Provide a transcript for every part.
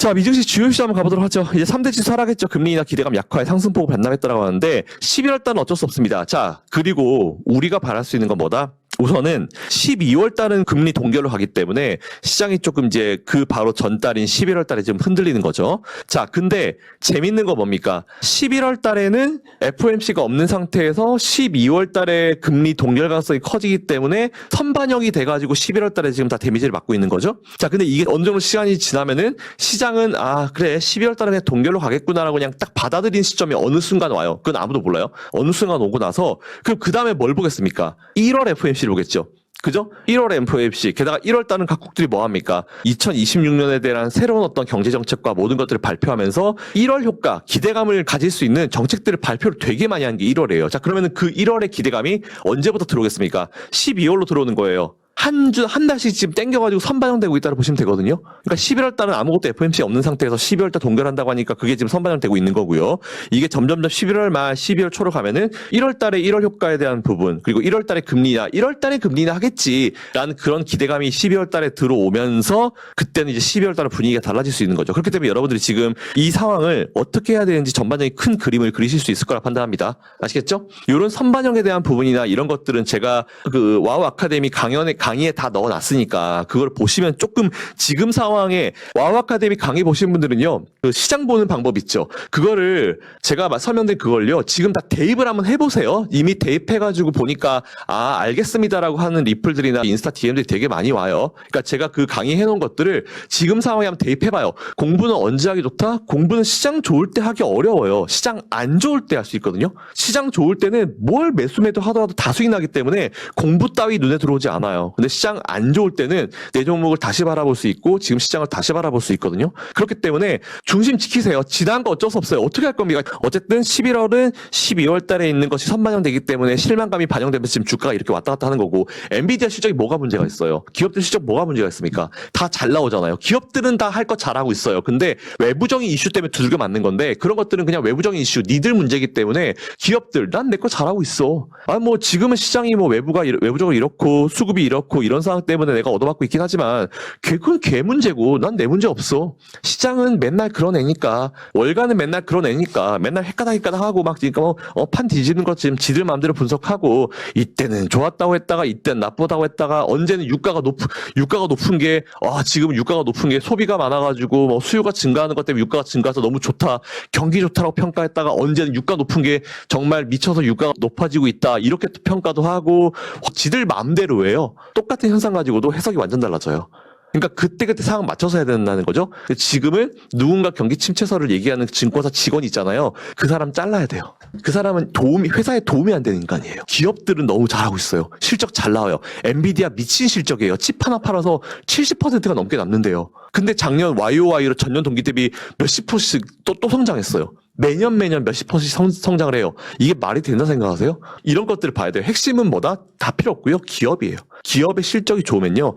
자, 미증시 주요 시장 한번 가보도록 하죠. 이제 3대 지수 하락했죠. 금리나 기대감 약화에 상승폭을 반납했다라고 하는데 11월 달은 어쩔 수 없습니다. 자, 그리고 우리가 바랄 수 있는 건 뭐다? 우선은 12월 달은 금리 동결로 가기 때문에 시장이 조금 이제 그 바로 전 달인 11월 달에 좀 흔들리는 거죠. 자, 근데 재밌는 거 뭡니까? 11월 달에는 FOMC가 없는 상태에서 12월 달에 금리 동결 가능성이 커지기 때문에 선반영이 돼가지고 11월 달에 지금 다 데미지를 받고 있는 거죠. 자, 근데 이게 어느 정도 시간이 지나면은 시장은 아, 그래, 12월 달에 그냥 동결로 가겠구나라고 그냥 딱 받아들인 시점이 어느 순간 와요. 그건 아무도 몰라요. 어느 순간 오고 나서 그럼 그 다음에 뭘 보겠습니까? 1월 FOMC를 보겠죠. 그죠? 1월 FOMC 게다가 1월 달은 각국들이 뭐 합니까? 2026년에 대한 새로운 어떤 경제 정책과 모든 것들을 발표하면서 1월 효과, 기대감을 가질 수 있는 정책들을 발표를 되게 많이 한 게 1월이에요. 자, 그러면은 그 1월의 기대감이 언제부터 들어오겠습니까? 12월로 들어오는 거예요. 한 주, 한 달씩 지금 땡겨가지고 선반영되고 있다고 보시면 되거든요. 그러니까 11월 달은 아무것도 FOMC 없는 상태에서 12월 달 동결한다고 하니까 그게 지금 선반영되고 있는 거고요. 이게 점점점 11월 말, 12월 초로 가면은 1월 달에 1월 효과에 대한 부분, 그리고 1월 달에 금리나, 1월 달에 금리나 하겠지라는 그런 기대감이 12월 달에 들어오면서 그때는 이제 12월 달에 분위기가 달라질 수 있는 거죠. 그렇기 때문에 여러분들이 지금 이 상황을 어떻게 해야 되는지 전반적인 큰 그림을 그리실 수 있을 거라 판단합니다. 아시겠죠? 이런 선반영에 대한 부분이나 이런 것들은 제가 그 와우 아카데미 강연에 강 의에 다 넣어놨으니까 그걸 보시면 조금 지금 상황에 와우 아카데미 강의 보신 분들은요 그 시장 보는 방법 있죠. 그거를 제가 막 설명드린 그걸요 지금 다 대입을 한번 해보세요. 이미 대입해가지고 보니까 아 알겠습니다라고 하는 리플들이나 인스타 DM들이 되게 많이 와요. 그러니까 제가 그 강의 해놓은 것들을 지금 상황에 한번 대입해봐요. 공부는 언제 하기 좋다? 공부는 시장 좋을 때 하기 어려워요. 시장 안 좋을 때 할 수 있거든요. 시장 좋을 때는 뭘 매수 매도 하더라도 다 수익 나기 때문에 공부 따위 눈에 들어오지 않아요. 근데 시장 안 좋을 때는 내 종목을 다시 바라볼 수 있고 지금 시장을 다시 바라볼 수 있거든요. 그렇기 때문에 중심 지키세요. 지난 거 어쩔 수 없어요. 어떻게 할 겁니까? 어쨌든 11월은 12월 달에 있는 것이 선반영되기 때문에 실망감이 반영되면서 지금 주가가 이렇게 왔다 갔다 하는 거고 엔비디아 실적이 뭐가 문제가 있어요? 기업들 실적 뭐가 문제가 있습니까? 다 잘 나오잖아요. 기업들은 다 할 거 잘하고 있어요. 근데 외부적인 이슈 때문에 두들겨 맞는 건데 그런 것들은 그냥 외부적인 이슈, 니들 문제이기 때문에 기업들 난 내 거 잘하고 있어. 아 뭐 지금은 시장이 뭐 외부가 외부적으로 이렇고 수급이 이렇고 이런 상황 때문에 내가 얻어맞고 있긴 하지만 걔 그건 걔 문제고 난 내 문제 없어. 시장은 맨날 그런 애니까 월가는 맨날 그런 애니까 맨날 헷가닥 헷가닥 하고 막 그러니까 뭐, 어, 판 뒤지는 것 지금 지들 마음대로 분석하고 이때는 좋았다고 했다가 이때는 나쁘다고 했다가 언제는 유가가 높 유가가 높은 게 아 지금 유가가 높은 게 소비가 많아가지고 뭐 수요가 증가하는 것 때문에 유가가 증가해서 너무 좋다 경기 좋다라고 평가했다가 언제는 유가 높은 게 정말 미쳐서 유가가 높아지고 있다 이렇게 또 평가도 하고 지들 마음대로 해요 똑같은 현상 가지고도 해석이 완전 달라져요. 그러니까 그때 그때 상황 맞춰서 해야 된다는 거죠. 지금은 누군가 경기 침체설을 얘기하는 증권사 직원이 있잖아요. 그 사람 잘라야 돼요. 그 사람은 도움이, 회사에 도움이 안 되는 인간이에요. 기업들은 너무 잘하고 있어요. 실적 잘 나와요. 엔비디아 미친 실적이에요. 칩 하나 팔아서 70%가 넘게 남는데요. 근데 작년 YOY로 전년 동기 대비 몇십 퍼센트씩 또, 또 성장했어요. 매년 매년 몇십 퍼센트씩 성, 성장을 해요. 이게 말이 된다 생각하세요? 이런 것들을 봐야 돼요. 핵심은 뭐다? 다 필요 없고요. 기업이에요. 기업의 실적이 좋으면요.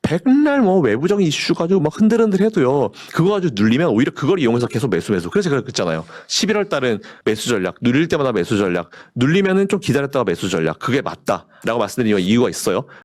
백날 뭐 외부적인 이슈 가지고 막 흔들흔들 해도요. 그거 가지고 눌리면 오히려 그걸 이용해서 계속 매수 매수. 그래서 제가 그랬잖아요. 11월 달은 매수 전략, 눌릴 때마다 매수 전략, 눌리면은 좀 기다렸다가 매수 전략. 그게 맞다라고 말씀드린 이유가 있어요.